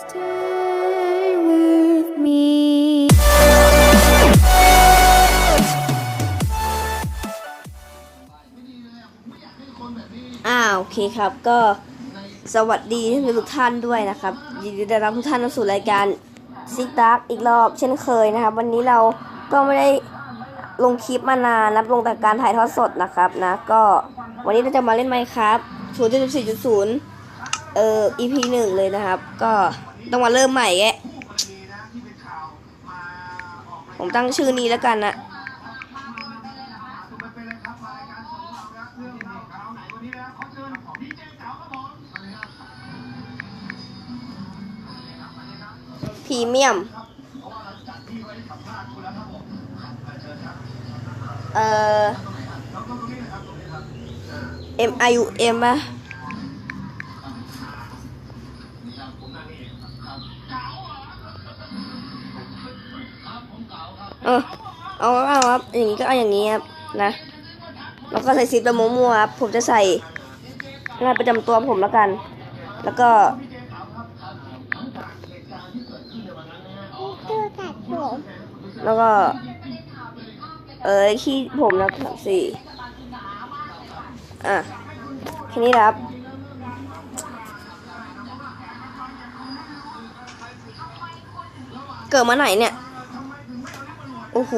อ่าโอเคครับก็สวัสดีทุกท่านด้วยนะครับยินดีต้อนรับทุกท่านเข้าสู่รายการซิกดักอีกรอบเช่นเคยนะครับ วันนี้เราก็ไม่ได้ลงคลิปมานานนับลงแต่การถ่ายทอดสดนะครับนะ ก็วันนี้เราจะมาเล่นไมค์ครับ0.4.0 เอ่อ EP หนึ่งเลยนะครับ ก็ ต้องมาเริ่มใหม่แกผมตั้งชื่อนี้แล้วกันนะพรีเมียม เอ่อ M I U M อะ เออเอาเอาครับอย่างนี้ก็เอาอย่างนี้ครับนะแล้วก็ใส่ซิปแบบมั่วๆครับผมจะใส่งานประจำตัวผมแล้วกัน แล้วก็แล้วก็ เออขี้ผมนะสามสี่อะแค่นี้นะครับเกิดมาไหนเนี่ย โอ้โห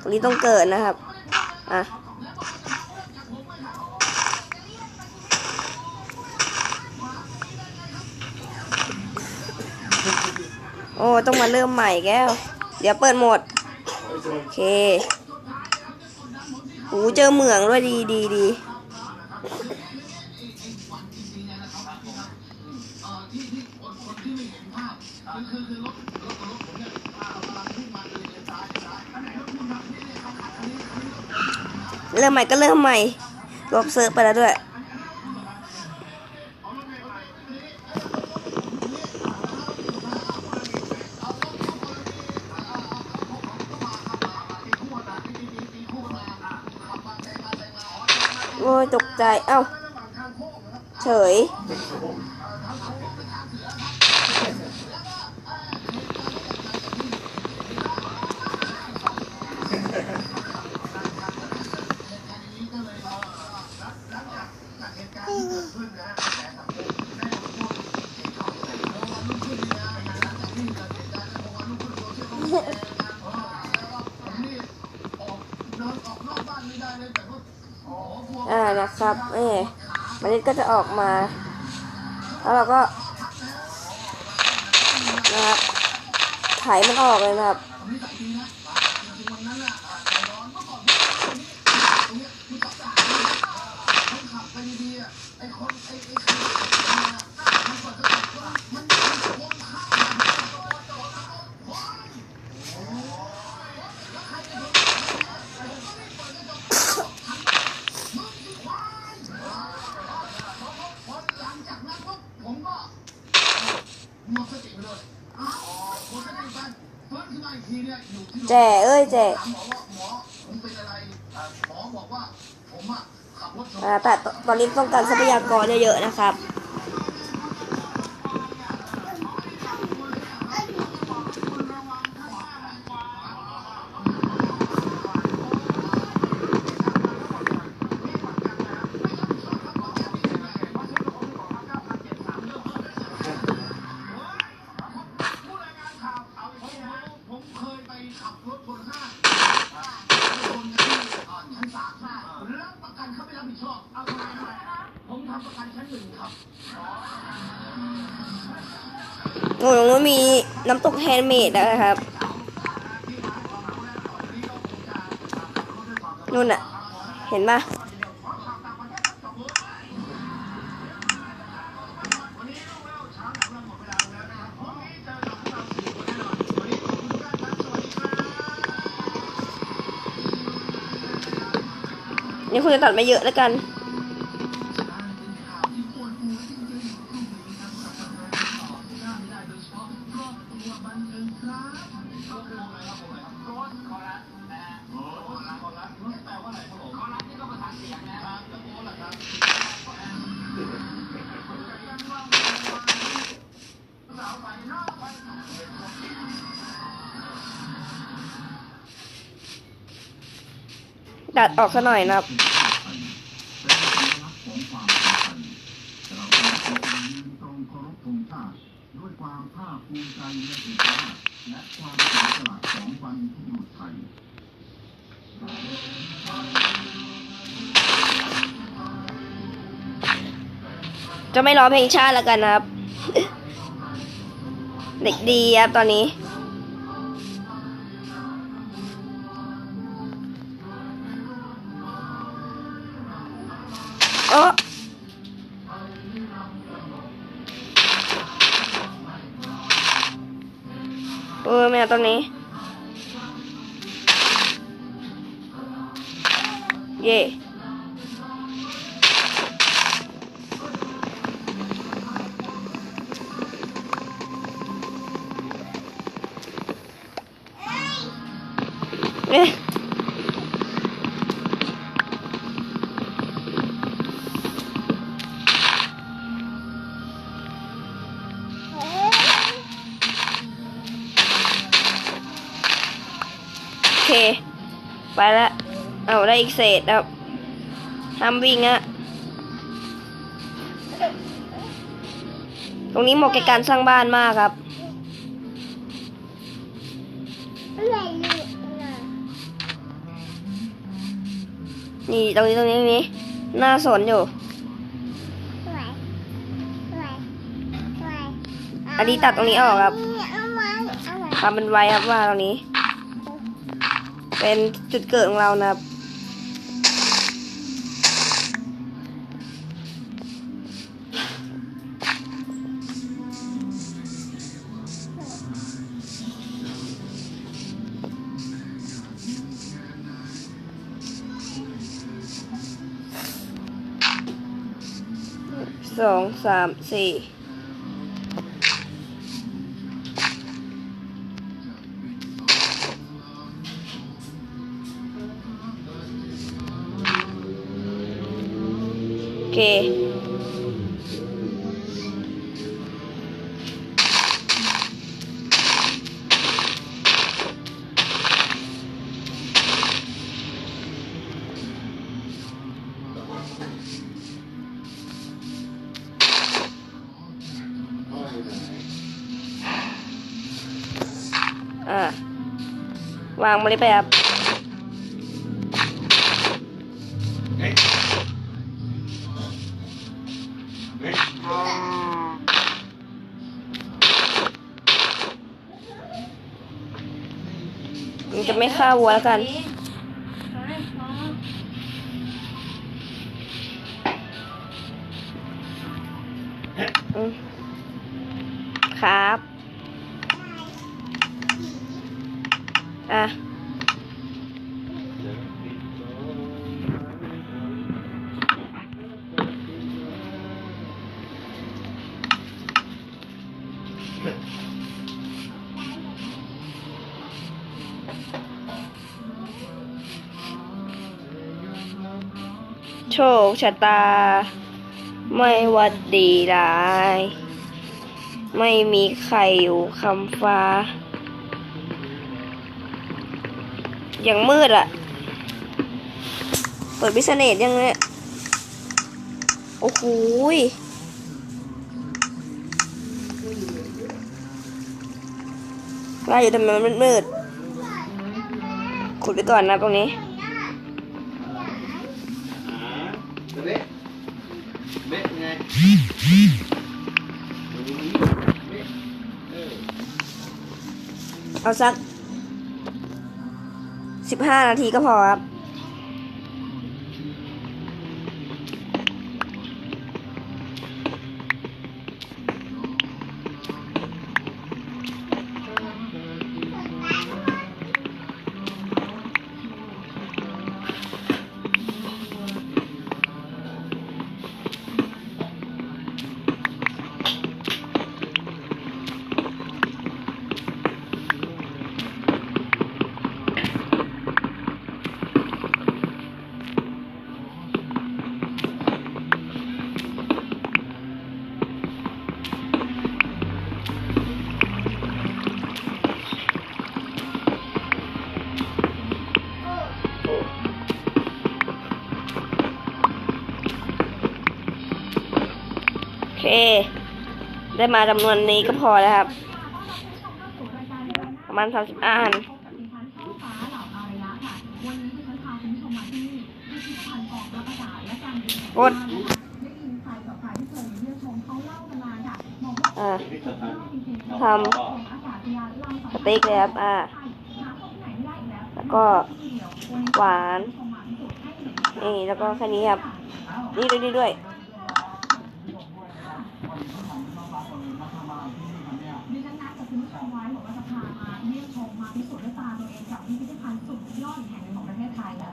ตรงนี้ต้องเกิดนะครับ อะโอ้ต้องมาเริ่มใหม่แก้ว เดี๋ยวเปิดหมด โอเคโอ้เจอเหมืองด้วยดีดีดี เริ่มใหม่ก็เริ่มใหม่ลบเซิร์ฟไปแล้วด้วย โอ้ยตกใจ เอ้า เฉย อ่านะครับเอ่มันนี้ก็จะออกมา แล้วเราก็นะครับไถมันออกเลยนะครับ แจ่เอ้ย แจ่อ่าแต่ตตอนนี้ต้องการทรัพยากรเยอะๆนะครับ ผมเคยไปขับรถชนห้างชนที่ชั้นสามแล้วประกันเขาไม่รับผิดชอบเอาทำไมทำไม ผมทำประกันชั้นหนึ่งครับโอ้โหมีน้ำตกแฮนด์เมดนะครับ นู่นอะเห็นปะนี่คุณจะตัดไม่เยอะแล้วกัน ดัดออกซะหน่อยนะครับ จะไม่ร้องเพลงชาติแล้วกันนะครับ เด็กดีครับตอนนี้ โอ้เออแมวตอ อาได้อีกเศษครับทำวิ่งอะตรงนี้เหมาะแก่การสร้างบ้านมากครับ นี่ตรงนี้ตรงนี้นี้น่าสนอยู่ อันนี้ตัดตรงนี้ออกครับทำเป็นไว้ครับว่าตรงนี้ เป็นจุดเกิดของเรานะครับ สองสามสี่ วางมาเลยไปครับมันจะไม่ฆ่าวัวแล้วกัน โชคชะตา ไม่วัดดีร้าย ไม่มีใครอยู่คำฟ้า อย่างมืดอะเปิดบิสเนสยังเนี่ยโอ้โหยว่อยู่ทำไมมันมืดๆขุดไปก่อนนะตรงนี้ เบ๊ะเบ๊ะไงเอาสักสิบห้านาทีก็พอครับ ได้มาจำนวนนี้ก็พอแล้วครับ ประมาณสามสิบอันกดอ่าทำสเต็กเลยครับ อ่า แล้วก็หวาน นี่ แล้วก็แค่นี้ครับ นี่ด้วยด้วย ดิฉันนัดกับคุณผู้ชมไว้บอกว่าจะพามาเยี่ยมชมมาพิสูจน์ด้วยตาตัวเองกับพิพิธภัณฑ์สุดยอดแห่งหนึ่งของประเทศไทยค่ะ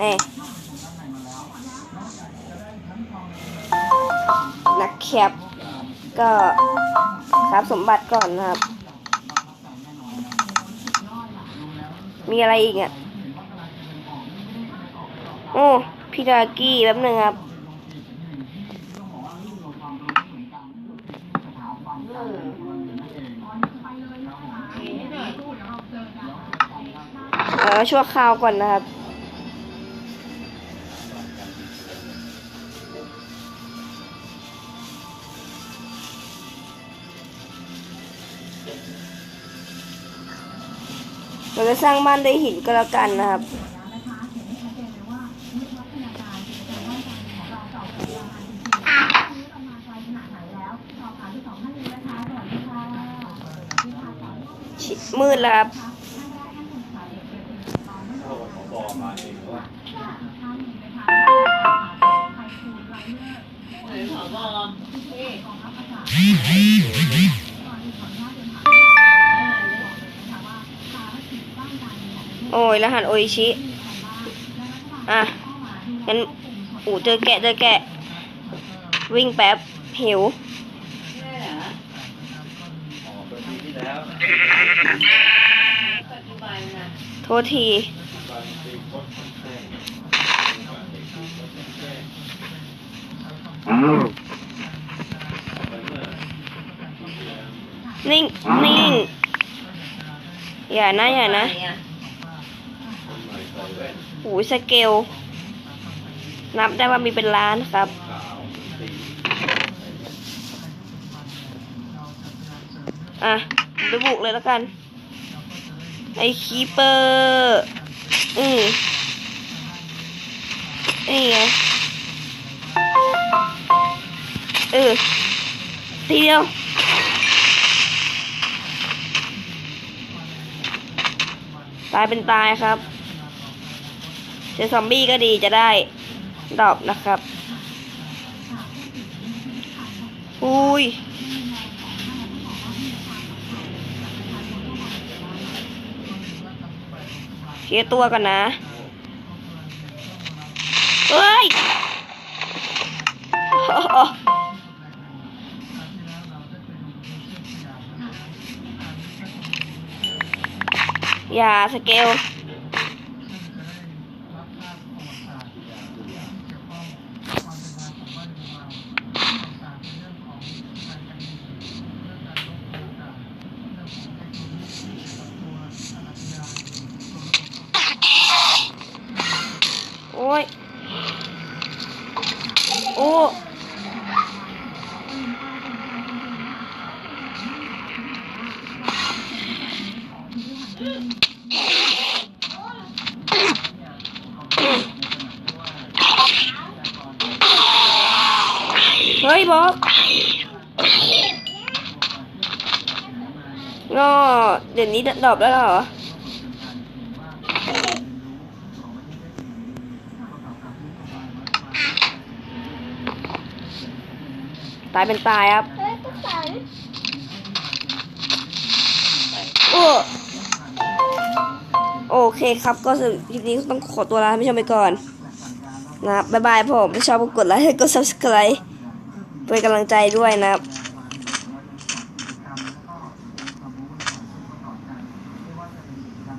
นี่นักแคปก็ครับสมบัติก่อนนะครับ มีอะไรอีกอะ โอ้ พี่ดากี้แป๊บหนึ่งครับเออชั่วคราวก่อนนะครับ เราจะสร้างบ้านด้วยหินก็แล้วกันนะครับนะคะเห็นได้ชัดเจนเลยว่าวิวัฒนาการกิจกรรมร่างกายของเราเก่าแก่ยาวนานจริงๆวันนี้เรามาไกลขนาดไหนแล้วสอบถามที่สองท่านนี้นะคะสวัสดีค่ะวิชาสอนโลกชิมืดแล้วครับอ โอ้ยรหัสโออิชิ อะ งั้นอูเจอแกะเจอแกะ วิ่งแป๊บ หิว โทษที นิ่ง นิ่ง อย่านะ อย่านะ โอ้ยสเกล นับได้ว่ามีเป็นล้านครับ อะไปบุกเลยแล้วกัน ไอคีเปอร์ อืมนี่ไงเออทีเดียวตายเป็นตายครับ จอซอมบี้ก็ดีจะได้ดอบนะครับ อุ้ยเคลียตัวกันนะ เฮ้ย อย่าสเกล โอ้ย โอ้ เฮ้ยบอกก็เดี๋ยวนี้ดอปแล้วเหรอ ตายเป็นตายครับโอ้โอเคครับก็สำหรับคลิปนี้ต้องขอตัวลาท่านผู้ชมไปก่อนนะครับบ๊ายบายผมถ้าชอบก็กดไลค์กด subscribe เป็นกำลังใจด้วยนะครับ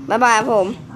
บ๊ายบายผม